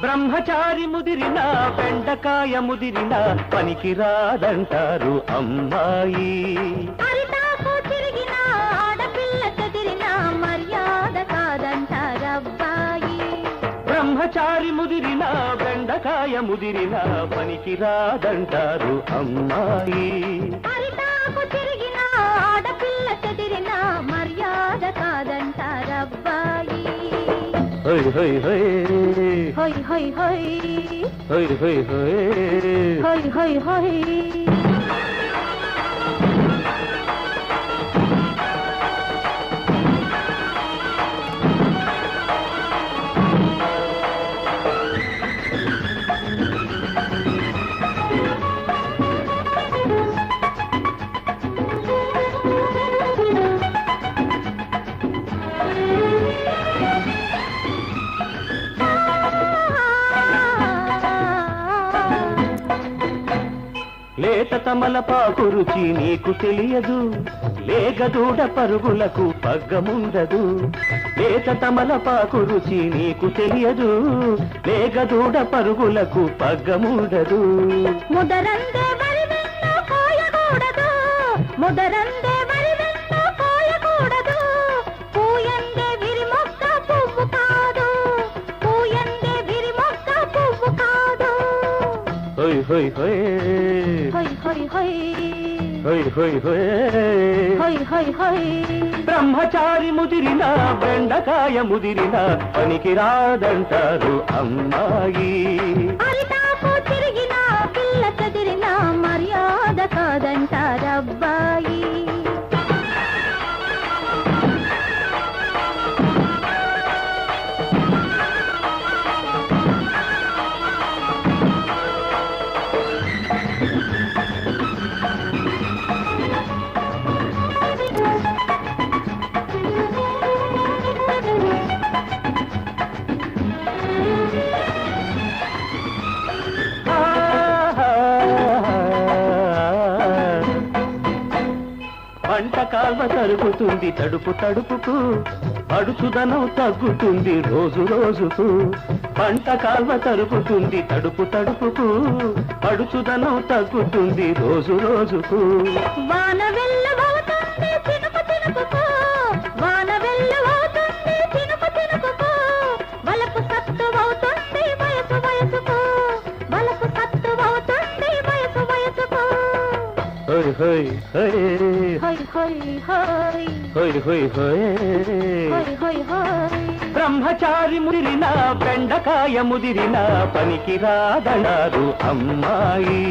బ్రహ్మచారి ముదిరిన బెండకాయ ముదిరిన పనికి రాదంటారు అమ్మాయి బ్రహ్మచారి ముదిరిన బెండకాయ ముదిరిన పనికి రాదంటారు అమ్మాయి తిరిగిన ఆడపిల్ల చెదిరిన మర్యాద కాదంటారబ్బాయి హై హై హై. హొయ్ హొయ్ హొయ్ హై హై హై. హొయ్ హొయ్ హొయ్ లేత తమలపాకు రుచి నీకు తెలియదు. లేగదూడ పరుగులకు పగ్గముండదు. లేత తమలపాకు రుచి నీకు తెలియదు. లేగదూడ పరుగులకు పగ్గముండదు. ముదరందే వరి వెన్న ముదరందే హోయ్ హోయ్ హోయ్ హొయ్ హొయ్ హొయ్ హోయ్ హోయ్ బ్రహ్మచారి ముదిరిన బెండకాయ ముదిరిన పనికి రాదంటారు అమ్మాయి తిరిగిన పిల్ల చదిరిన మర్యాద కాదంటారబ్బాయి పంట కాల్వ జరుగుతుంది తడుపు తడుపుకు అడుచుదనం తగ్గుతుంది రోజు రోజుకు. పంట కాల్వ తరుగుతుంది తడుపు తడుపుకు అడుచుదనం తగ్గుతుంది రోజు రోజుకు. వాన హోయ్ హోయ్ హోయ్ హొయ్ హొయ్. హొయ్ హోయ్ హోయ్. హోయ్ హొయ్ బ్రహ్మచారి ముదిరిన బెండకాయ ముదిరిన పనికి రాదన్నారు అమ్మాయి